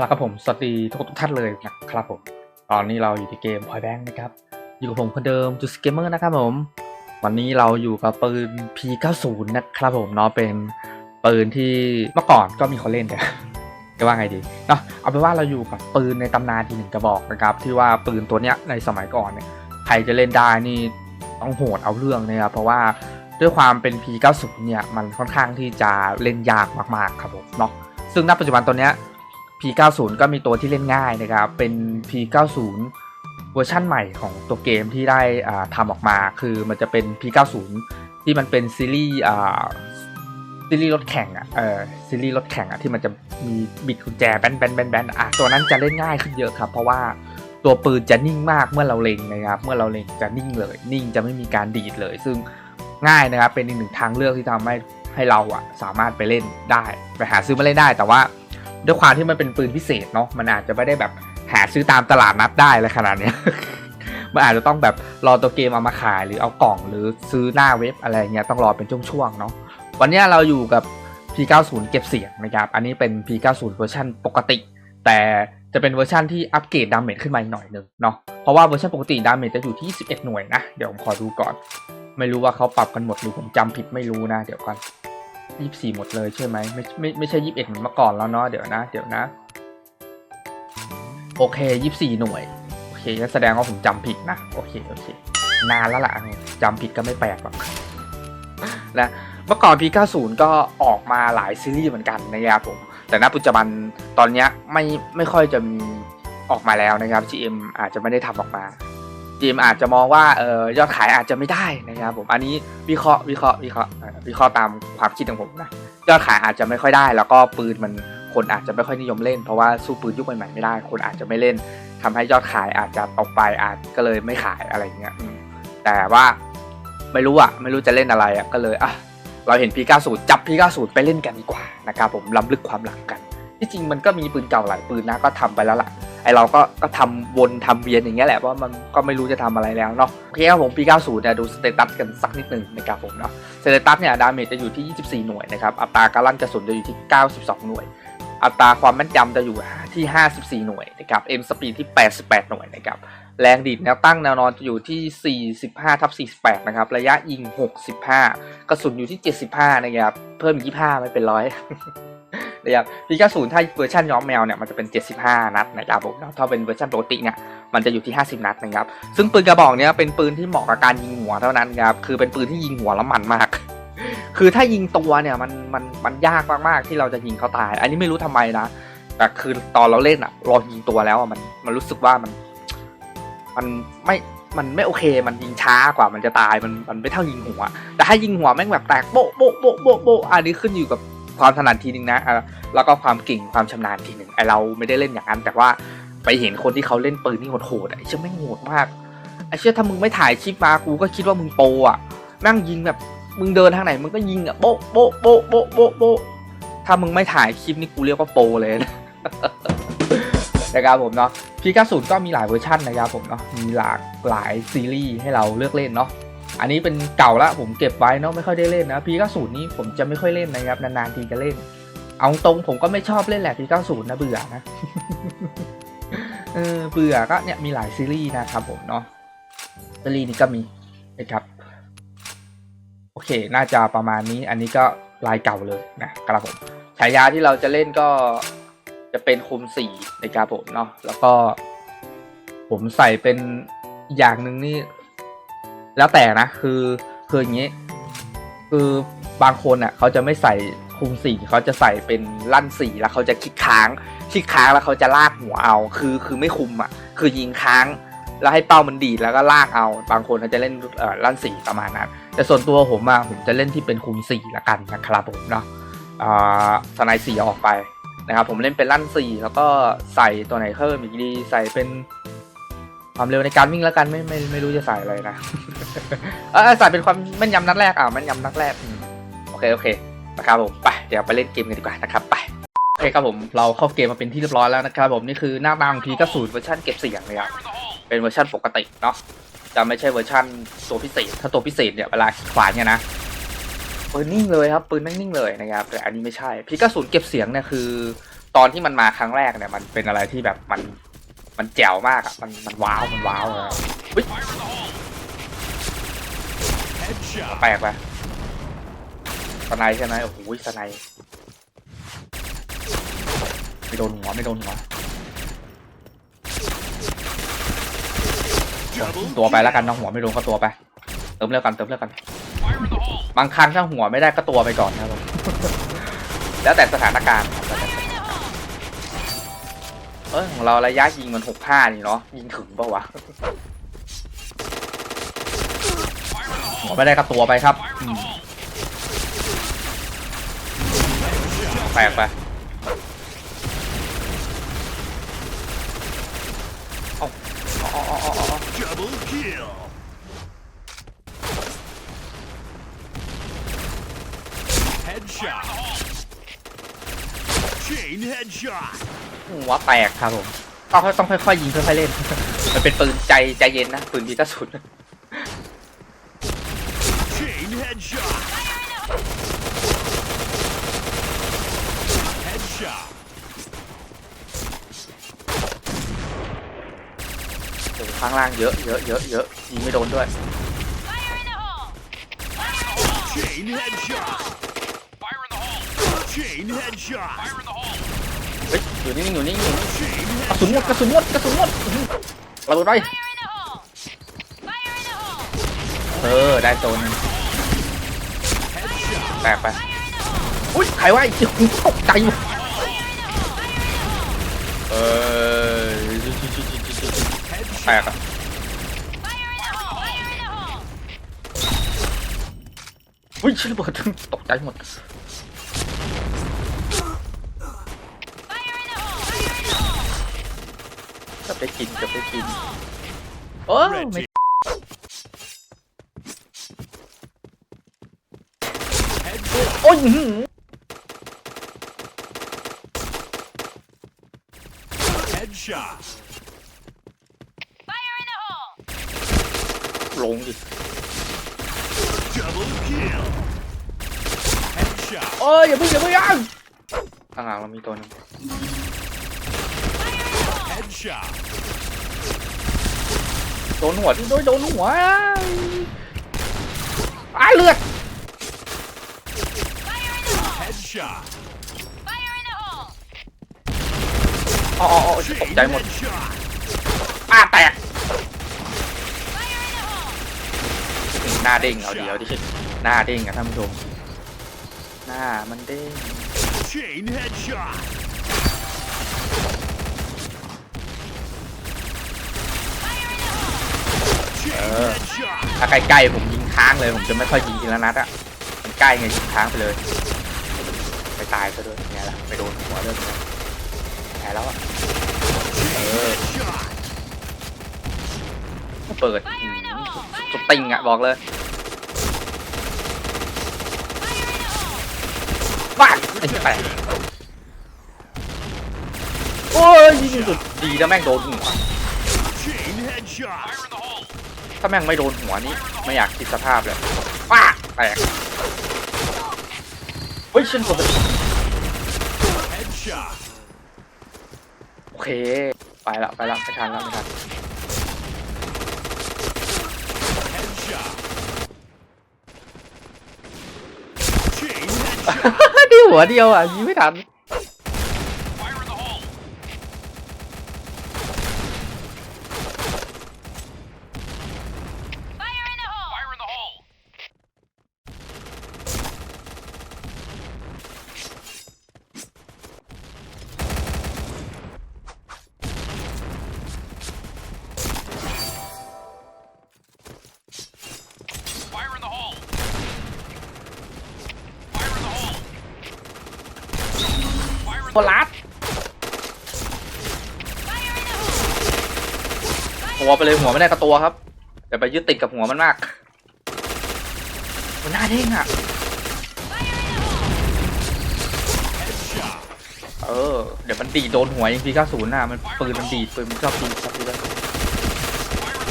เอาละครับผมสวัสดีทุกทุกท่านเลยนะครับผม ตอนนี้เราอยู่ที่เกม Point Bank นะครับ อยู่กับผมคนเดิมจูสเกมเมอร์นะครับผม วันนี้เราอยู่กับปืน P90 นะครับผมเนาะเป็นปืนที่เมื่อก่อนก็มีคนเล่นแต่จะว่าไงดีเนาะเอาเป็นว่าเราอยู่กับปืนในตำนานที่หนึ่งกระบอกนะครับ ที่ว่าปืนตัวเนี้ยในสมัยก่อนเนี่ยใครจะเล่นได้นี่ต้องโหดเอาเรื่องนะครับเพราะว่าด้วยความเป็น P90 เนี่ยมันค่อนข้างที่จะเล่นยากมากๆครับผมเนาะซึ่งณปัจจุบันตัวเนี้ย P90 ก็มีตัวที่เล่นง่ายนะครับ เป็น P90 เวอร์ชั่นใหม่ของตัวเกมที่ได้ทำออกมา คือมันจะเป็น P90 ที่มันเป็นซีรีส์ซีรีส์รถแข่งอะเออซีรีส์รถแข่งอะที่มันจะมีบิดกุญแจแบนแบนแบนแบนอะตัวนั้นจะเล่นง่ายขึ้นเยอะครับ เพราะว่าตัวปืนจะนิ่งมากเมื่อเราเล็งนะครับ เมื่อเราเล็งจะนิ่งเลย นิ่งจะไม่มีการดีดเลย ซึ่งง่ายนะครับ เป็นอีกหนึ่งทางเลือกที่ทำให้ให้เราอะสามารถไปเล่นได้ ไปหาซื้อมาเล่นได้ แต่ว่า ด้วยความที่มันเป็นปืนพิเศษเนาะมันอาจจะไม่ได้แบบหาซื้อตามตลาดนัดได้เลยขนาดเนี้ยมันอาจจะต้องแบบรอตัวเกมเอามาขายหรือเอากล่องหรือซื้อหน้าเว็บอะไรเงี้ยต้องรอเป็นช่วงๆเนาะวันนี้เราอยู่กับ P90 เก็บเสียงนะครับ อันนี้เป็น P90 เวอร์ชันปกติ แต่จะเป็นเวอร์ชันที่อัปเกรดดาเมจขึ้นมาอีกหน่อยหนึงเนาะเพราะว่าเวอร์ชันปกติดาเมจจะอยู่ที่ 11 หน่วยนะ เดี๋ยวผมขอดูก่อน ไม่รู้ว่าเขาปรับกันหมดหรือผมจำผิดไม่รู้นะ เดี๋ยวก่อน ยี่สี่หมดเลยใช่ไหมไม่ไม่ไม่ใช่ยี่สิบเอ็ดเหมือนเมื่อก่อนแล้วเนาะเดี๋ยวนะ เดี๋ยวนะ โอเคยี่สี่หน่วย โอเคแสดงว่าผมจำผิดนะ โอเคโอเคนานแล้วล่ะจำผิดก็ไม่แปลกหรอกนะเมื่อก่อน P90 ก็ออกมาหลายซีรีส์เหมือนกันนะครับผม แต่ณปัจจุบันตอนนี้ไม่ไม่ค่อยจะมีออกมาแล้วนะครับ GM อาจจะไม่ได้ทำออกมา GM อาจจะมองว่าเออยอดขายอาจจะไม่ได้นะครับผมอันนี้วิเคราะห์วิเคราะห์วิเคราะห์วิเคราะห์ตามความคิดของผมนะยอดขายอาจจะไม่ค่อยได้ แล้วก็ปืนมันคนอาจจะไม่ค่อยนิยมเล่น เพราะว่าสู้ปืนยุคใหม่ๆไม่ได้ คนอาจจะไม่เล่นทำให้ยอดขายอาจจะตกไปอาจก็เลยไม่ขายอะไรเงี้ยแต่ว่าไม่รู้อะไม่รู้จะเล่นอะไรอะก็เลยอะเราเห็น P90 จับ P90 ไปเล่นกันดีกว่านะครับผมล้ำลึกความหลังกันที่จริงมันก็มีปืนเก่าหลายปืนนะก็ทำไปแล้วล่ะ ไอเราก็ก็ทำวนทำเวียนอย่างเงี้ยแหละเพราะมันก็ไม่รู้จะทำอะไรแล้วเนาะโอเคครับผม P90 เนี่ยดูสเตตัสกันสักนิดหนึ่งนะครับผมเนาะสเตตัสเนี่ยดาเมจจะอยู่ที่ 24 หน่วยนะครับอัตราการลั่นกระสุนจะอยู่ที่ 92 หน่วย อัตราความแม่นยำจะอยู่ที่ 54 หน่วยนะครับเอ็มสปีดที่ 88 หน่วยนะครับแรงดีดแนวตั้งแนวนอนจะอยู่ที่ 45ทับ48 นะครับ ระยะยิง 65 กระสุนอยู่ที่ 75 นะครับ เพิ่มอีก25 ไม่เป็นร้อย นะครับ P90 ถ้าเวอร์ชันย้อมแมวเนี่ยมันจะเป็น 75 นัดนะครับผมถ้าเป็นเวอร์ชันปกติเนี่ยมันจะอยู่ที่ 50 นัดนะครับซึ่งปืนกระบอกเนี้ยเป็นปืนที่เหมาะกับการยิงหัวเท่านั้นครับคือเป็นปืนที่ยิงหัวแล้วมันมาก คือถ้ายิงตัวเนี่ยมันมันมันยากมากๆที่เราจะยิงเขาตาย อันนี้ไม่รู้ทำไมนะแต่คือตอนเราเล่นอะเรายิงตัวแล้วมันมันรู้สึกว่ามัน มันไม่มันไม่โอเค มันยิงช้ากว่ามันจะตาย มันมันไม่เท่ายิงหัว แต่ถ้ายิงหัวแม่งแบบแตกโบ๊ะโบ๊ะโบ๊ะโบ๊ะโบ๊ะอันนี้ขึ้นอยู่กับ ความถนัดทีนึงนะแล้วก็ความเก่งความชำนาญทีหนึ่งไอเราไม่ได้เล่นอย่างนั้น แต่ว่าไปเห็นคนที่เขาเล่นปืนที่โหดๆไอเชื่อแม่งโหดมากไอเชื่อถ้ามึงไม่ถ่ายคลิปมากูก็คิดว่ามึงโปอะแม่งยิงแบบมึงเดินทางไหนมึงก็ยิงอะโบ๊ะโบ๊ะโบ๊ะโบ๊ะโบ๊ะโบ๊ะถ้ามึงไม่ถ่ายคลิปนี่กูเรียกว่าโปเลยนะครับผมเนาะพีก้าสุดก็มีหลายเวอร์ชันนะครับผมเนาะมีหลากหลายซีรีส์ให้เราเลือกเล่นเนาะ อันนี้เป็นเก่าละผมเก็บไว้เนาะไม่ค่อยได้เล่นนะ P90 นี้ผมจะไม่ค่อยเล่นนะครับนานๆทีจะเล่น เอาตรงผมก็ไม่ชอบเล่นแหละ P90 นะเบื่อนะเออเบื่อก็เนี่ยมีหลายซีรีส์นะครับผมเนาะซีรีส์นี้ก็มีนะครับโอเค น่าจะประมาณนี้ อันนี้ก็ลายเก่าเลยนะครับผมฉายาที่เราจะเล่นก็จะเป็นคุมสี่นะครับผมเนาะแล้วก็ ผมใส่เป็นอย่างหนึ่งนี่ แล้วแต่นะคือคืออย่างนี้ คือบางคนอะเขาจะไม่ใส่คุมสีเขาจะใส่เป็นลั่นสีแล้วเขาจะคลิกค้างคลิกค้างแล้วเขาจะลากหัวเอา คือคือไม่คุมอะ คือยิงค้างแล้วให้เป้ามันดีดแล้วก็ลากเอา บางคนเขาจะเล่นเอ่อลั่นสีประมาณนั้น แต่ส่วนตัวผมอะผมจะเล่นที่เป็นคุมสีละกันนะครับผมเนาะอ่าสไนสีออกไปนะครับผมเล่นเป็นลั่นสีแล้วก็ใส่ตัวไหนเพิ่มอีกดีใส่เป็น ความเร็วในการวิ่งแล้วกันไม่ไม่ไม่รู้จะใส่อะไรนะ เออใส่เป็นความแม่นยำนัดแรกอะแม่นยำนัดแรกอืมโอเคโอเคนะครับผมไปเดี๋ยวไปเล่นเกมกันดีกว่านะครับไปโอเคครับผมเราเข้าเกมมาเป็นที่เรียบร้อยแล้วนะครับผมนี่คือหน้าตาของพีก็ศูนย์เวอร์ชันเก็บเสียงเลยครับเป็นเวอร์ชันปกติเนาะจะไม่ใช่เวอร์ชันตัวพิเศษ ถ้าตัวพิเศษเนี่ยเวลาขวานเนี่ยนะปืนนิ่งเลยครับปืนแม่งนิ่งเลยนะครับแต่อันนี้ไม่ใช่พีก็ศูนย์เก็บเสียงเนี่ยคือ ตอนที่มันมาครั้งแรกเนี่ยมันเป็นอะไรที่แบบมัน มันแจ๋วมากอะมันมันว้าวมันว้าวเลยอะเฮ้ย Headshot. แปลกไปสไนด์ใช่ไหมโอ้โหสไนด์ไม่โดนหัวไม่โดนหัว Double ตัวไปแล้วกันน้องหัวไม่โดนก็ตัวไป เติมเลือดกันเติมเลือดกันบางครั้งถ้าหัวไม่ได้ก็ตัวไปก่อนนะครับผม แล้วแต่สถานการณ์ครับ เออของเราระยะยิงมันหกห้านี่เนาะยิงถึงปล่าวะหัวไม่ได้ก็ตัวไปครับอืมแปลกไปเอ้าเอ๋อาเอ๋อา Double kill. Headshot. Chain headshot. หัวแตกครับผมก็ต้องค่อยๆยิงค่อยๆเล่น มันเป็นปืนใจใจเย็นนะปืนมีกระสุน Chain headshot. Headshot. โอ้โหข้างล่างเยอะเยอะเยอะเยอะยิงไม่โดนด้วย Chain headshot. Chain headshot. เฮ้ยอยู่นิ่งๆอยู่นิ่งๆอยู่นิ่ง Chain ๆกระสุนหมด headshot. กระสุนหมดกระสุนหมดอื้อหือระเบิดไปเออได้โซนหนึ่ง Headshot. แตกไปอุ้ยใครวะไอ้เหี้ยตกใจหมดเออแต Headshot. กอะอุ้ยชิระเบิดตกใจหมด จะไปกินจะไปกิน โอ้ Red ไม่ team. Headshot. โอ้ยอื้อหือ Headshot. ลงดิ Double kill. Headshot. โอ้ยอย่าเพิ่งอย่าเพิ่งยังข้างหลังเรามีตัวหนึง Headshot. โดนหัวที่โดนโดนหัวอ้ายเลือด Headshot. อ๋ออ๋ออ๋อต Chain กใจหมด headshot. อ้าแตกหน้าเด้งเอาดีเอาดิหน้าเด้งอะท่านผู้ชมหน้ามันเด้ง Chain headshot. Chain Uh. headshot. ถ้าใกล้ๆผมยิงค้างเลย ผมจะไม่ค่อยยิงทีละนัดอะมันใกล้ไงยิงค้างไปเลย ไปตายซะด้วยเนี่ยละไปโดนหัวเรื่องนี้แพ้แล้วอะ Chain headshot. เปิดสุดติงอะบอกเลยฟาดไอ้เหี้ยแตกโอ้ยยิงสุดดีนะแม่งโดนหัว ถ้าแม่งไม่โดนหัวนี่ไม่อยากคิดสภาพเลยฟาแตก เฮ้ยเช่นผม Headshot. โอเค ไปละไปละไม่ทันละไม่ทัน Headshot. Chain headshot. นี่หัวเดียวอะยิงไม่ทัน โคลัสหัวไปเลยหัวไม่ได้กับตัวครับอย่าไปยึดติดกับหัวมันมาก มันหน้าเด้งอะ เออ เดี๋ยวมันดีโดนหัวยิงพีก้าศูนย์น่ะ มันปืนมันดีปืนมันชอบดีดชอบดีด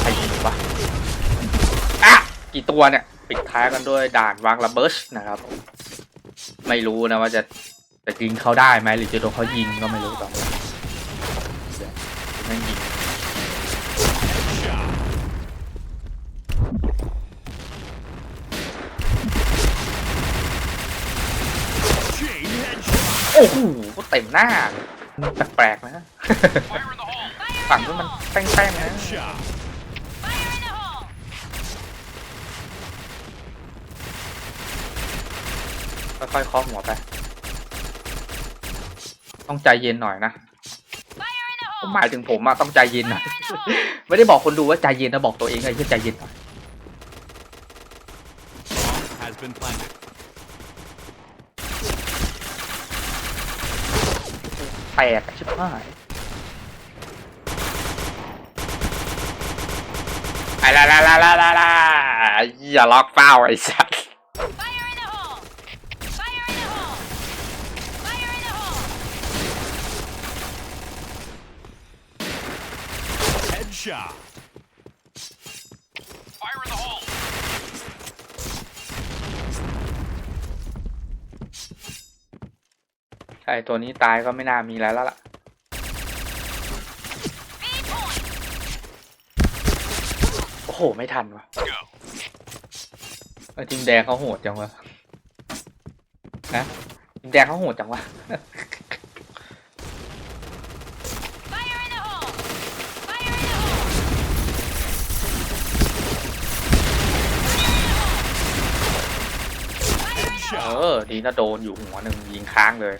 ใครยิงวะอะกี่ตัวเนี่ย ปิดท้ายกันด้วยด่านวางระเบิดนะครับ ไม่รู้นะว่าจะ แต่ยิงเขาได้ไหมหรือจะโดนเขายิงก็ไม่รู้ตอนนี้เดี๋ยวแม่งยิง Headshot. Chain headshot. โอ้โหเต็มหน้าเลยแปลกๆนะ Fire in the hole. ฝั่งนู้นมันแป้งๆนะ Headshot. Fire in the hole! ค่อยๆเคาะหัวไป ต้องใจเย็นหน่อยนะ Fire in the ผม hole! หมายถึงผมอะต้องใจเย็นหน่อยไม่ได้บอกคนดูว่าใจเย็นนะบอกตัวเองเลยที่ใจเย็นหน่อย Bomb has been planted. แตกอะชิบหายไอ้ลาลาลาลาลาลาอย่าล็อกเป้าไอ้สัส Fire in the hole! Fire in the hole! Fire in the hole! Headshot. Fire in the hole. ใช่ตัวนี้ตายก็ไม่น่ามีแล้วล่ะ โอ้โห ไม่ทันวะ Go. เออทีมแดงเขาโหดจังวะนะทีมแดงเขาโหดจังวะ Fire in the hole! Fire in the hole! เอ Headshot. อดีนะโดนอยู่หัวหนึ่งยิงค้างเลย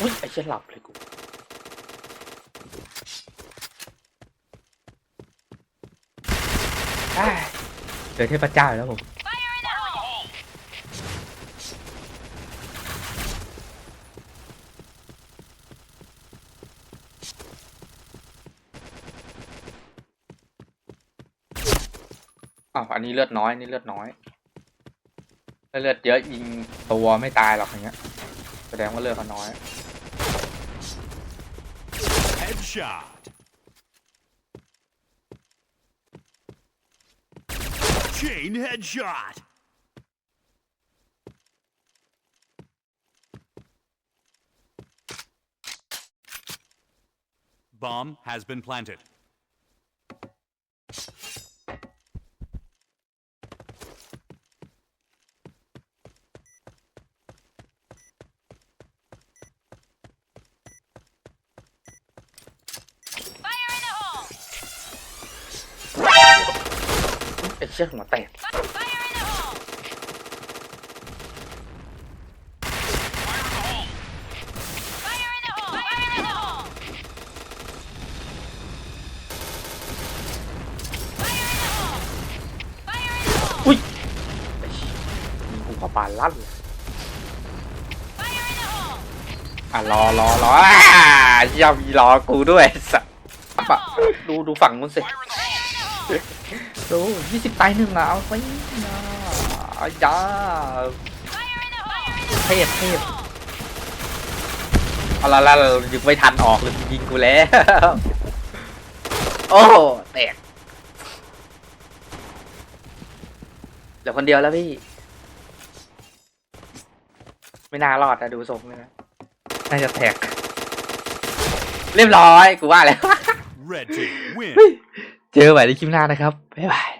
อุ้ยไอ้เชี่ยหลับเลยกูอ้ยเจอเทพเจ้าแล้วผม อันนี้เลือดน้อยนนี่เลือดน้อยถ้าเลือดเยอะยิงตัวไม่ตายหรอกอย่างเงี้ย แสดงว่าเลือดเขาน้อย Headshot. Chain headshot. Bomb has been planted. ชี่ยหัวแตก Fire in the hole! Fire in the hole! Fire in the hole! Fire in the hole! Fire in the hole! อุ้ยไอ้เชี่ยยิงกูกระบาลลั่นเลย Fire in the hole! อะรอรอรออ่าเหี้ยมีรอกูด้วยไอ้สัสปะดูดูฝั่งนู้นสิ ดูยี่สิบตายหนึ่งอะเอาไปนะอายา Fire in the hole! เทพเทพเอาละละละยิงไม่ทันออกเลยยิงกูแล้ว โอ้แตกเหลือคนเดียวแล้วพี่ ไม่น่ารอดนะดูทรงเลยนะน่าจะแตกเรียบร้อย กูว่าแล้ว Red team win. เจอกันใหม่ในคลิปหน้านะครับ บ๊ายบาย